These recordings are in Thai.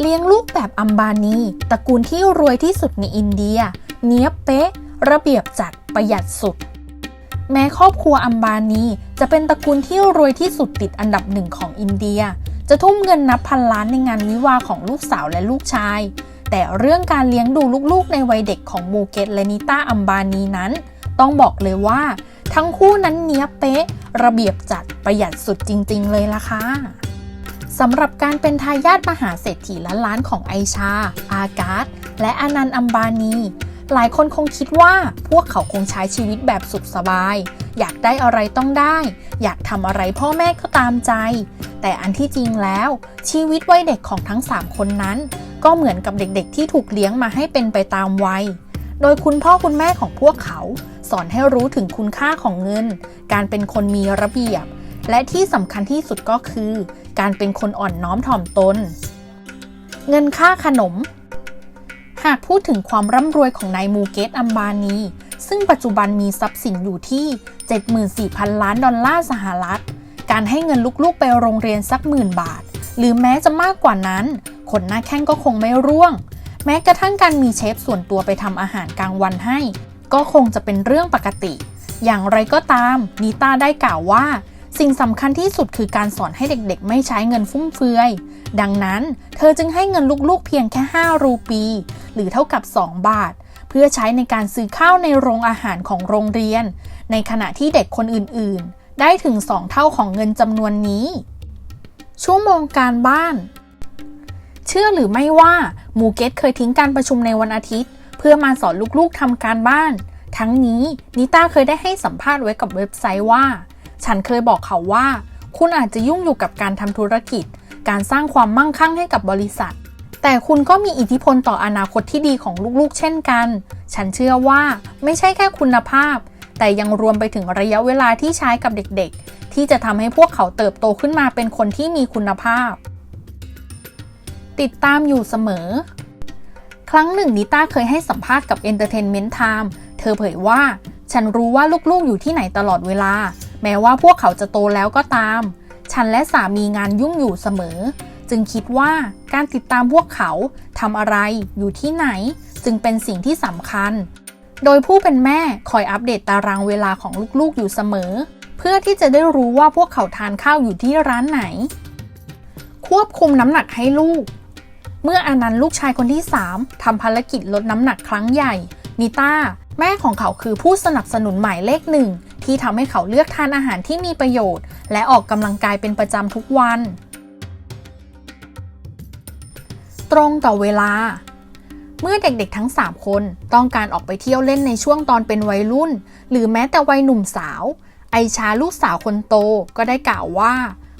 เลี้ยงลูกแบบอัมบานีตระกูลที่รวยที่สุดในอินเดีย เนี้ยเป๊ะ ระเบียบจัดประหยัดสุด แม้ครอบครัวอัมบานีจะเป็นตระกูลที่รวยที่สุดติดอันดับหนึ่งของอินเดีย จะทุ่มเงินนับพันล้านในงานวิวาของลูกสาวและลูกชาย แต่เรื่องการเลี้ยงดูลูกๆในวัยเด็กของมูเกตและนิต้าอัมบานีนั้น ต้องบอกเลยว่า ทั้งคู่นั้นเนี้ยเป๊ะ ระเบียบจัดประหยัดสุดจริง ๆ เลยล่ะค่ะ สำหรับการเป็นทายาทมหาเศรษฐีล้านล้านของไอชา อากาศและอานันต์อัมบานี หลายคนคงคิดว่าพวกเขาคงใช้ชีวิตแบบสุขสบาย อยากได้อะไรต้องได้ อยากทำอะไรพ่อแม่ก็ตามใจ แต่อันที่จริงแล้ว ชีวิตวัยเด็กของทั้ง 3 คนนั้น ก็เหมือนกับเด็กๆ ที่ถูกเลี้ยงมาให้เป็นไปตามวัย โดยคุณพ่อคุณแม่ของพวกเขา สอนให้รู้ถึงคุณค่าของเงิน การเป็นคนมีระเบียบ และที่สำคัญที่สุดก็คือ การเป็นคนอ่อนน้อมถ่อมตน เงินค่าขนม หากพูดถึงความร่ำรวยของนายมูเกตอัมบานี ซึ่งปัจจุบันมีทรัพย์สินอยู่ที่ 74,000 ล้านดอลลาร์สหรัฐ การให้เงินลูกๆไปโรงเรียนสักหมื่นบาท หรือแม้จะมากกว่านั้นคนหน้าแข้งก็คงไม่ร่วง แม้กระทั่งการมีเชฟส่วนตัวไปทำอาหารกลางวันให้ ก็คงจะเป็นเรื่องปกติ อย่างไรก็ตามนิต้าได้กล่าวว่า สิ่งสำคัญที่สุดคือการสอนให้เด็กๆ ไม่ใช้เงินฟุ่มเฟือย ดังนั้นเธอจึงให้เงินลูกๆ เพียงแค่ 5 รูปี หรือเท่ากับ 2 บาท เพื่อใช้ในการซื้อข้าวในโรงอาหารของโรงเรียน ในขณะที่เด็กคนอื่นๆ ได้ถึง 2 เท่าของเงินจำนวนนี้ ชั่วโมงการบ้าน เชื่อหรือไม่ว่ามูเกตเคยทิ้งการประชุมในวันอาทิตย์ เพื่อมาสอนลูกๆทำการบ้าน ทั้งนี้นิต้าเคยได้ให้สัมภาษณ์ไว้กับเว็บไซต์ว่า ฉันเคยบอกเขาว่า คุณอาจจะยุ่งอยู่กับการทำธุรกิจ การสร้างความมั่งคั่งให้กับบริษัท แต่คุณก็มีอิทธิพลต่ออนาคตที่ดีของลูกๆ เช่นกัน ฉันเชื่อว่าไม่ใช่แค่คุณภาพ แต่ยังรวมไปถึงระยะเวลาที่ใช้กับเด็กๆ ที่จะทำให้พวกเขาเติบโตขึ้นมาเป็นคนที่มีคุณภาพ ติดตามอยู่เสมอ ครั้งหนึ่งนิต้าเคยให้สัมภาษณ์กับ Entertainment Time เธอเผยว่าฉันรู้ว่าลูกๆ อยู่ที่ไหนตลอดเวลา แม้ว่าพวกเขาจะโตแล้วก็ตาม ฉันและสามีงานยุ่งอยู่เสมอ จึงคิดว่าการติดตามพวกเขาทำอะไรอยู่ที่ไหน จึงเป็นสิ่งที่สำคัญ โดยผู้เป็นแม่คอยอัปเดตตารางเวลาของลูกๆอยู่เสมอ เพื่อที่จะได้รู้ว่าพวกเขาทานข้าวอยู่ที่ร้านไหน ควบคุมน้ำหนักให้ลูก เมื่ออนันต์ลูกชายคนที่ 3ทำภารกิจลดน้ำหนักครั้งใหญ่นิต้าแม่ของเขาคือผู้สนับสนุนหมายเลขหนึ่ง ที่ทำให้เขาเลือกทานอาหารที่มีประโยชน์ และออกกำลังกายเป็นประจำทุกวัน ตรงต่อเวลา เมื่อเด็กๆทั้ง 3 คนต้องการออกไปเที่ยวเล่นในช่วงตอนเป็นวัยรุ่น หรือแม้แต่วัยหนุ่มสาว ไอชาลูกสาวคนโตก็ได้กล่าวว่า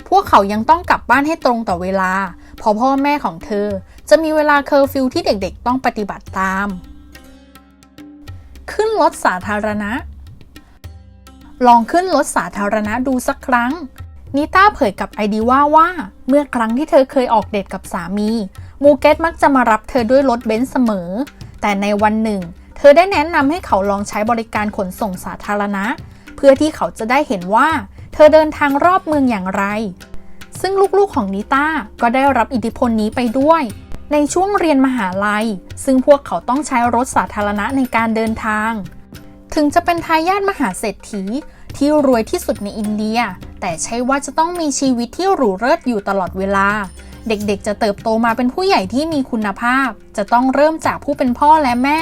พวกเขายังต้องกลับบ้านให้ตรงต่อเวลาเพราะพ่อแม่ของเธอ จะมีเวลาเคอร์ฟิวที่เด็กๆ ต้องปฏิบัติตาม ขึ้นรถสาธารณะ ลองขึ้นรถสาธารณะดูสักครั้ง นิต้าเผยกับไอดีว่าว่า เมื่อครั้งที่เธอเคยออกเดทกับสามี มูเกตมักจะมารับเธอด้วยรถเบนซ์เสมอ แต่ในวันหนึ่ง เธอได้แนะนำให้เขาลองใช้บริการขนส่งสาธารณะ เพื่อที่เขาจะได้เห็นว่า เธอเดินทางรอบเมืองอย่างไร ซึ่งลูกๆของนิต้าก็ได้รับอิทธิพลนี้ไปด้วย ในช่วงเรียนมหาลัย ซึ่งพวกเขาต้องใช้รถสาธารณะในการเดินทาง ถึงจะเป็นทายาทมหาเศรษฐีที่รวยที่สุดในอินเดีย แต่ใช่ว่าจะต้องมีชีวิตที่หรูเลิศอยู่ตลอดเวลา เด็กๆ จะเติบโตมาเป็นผู้ใหญ่ที่มีคุณภาพ จะต้องเริ่มจากผู้เป็นพ่อและแม่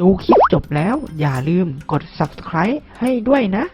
ดูคลิปจบแล้วอย่าลืมกด subscribe ให้ด้วยนะ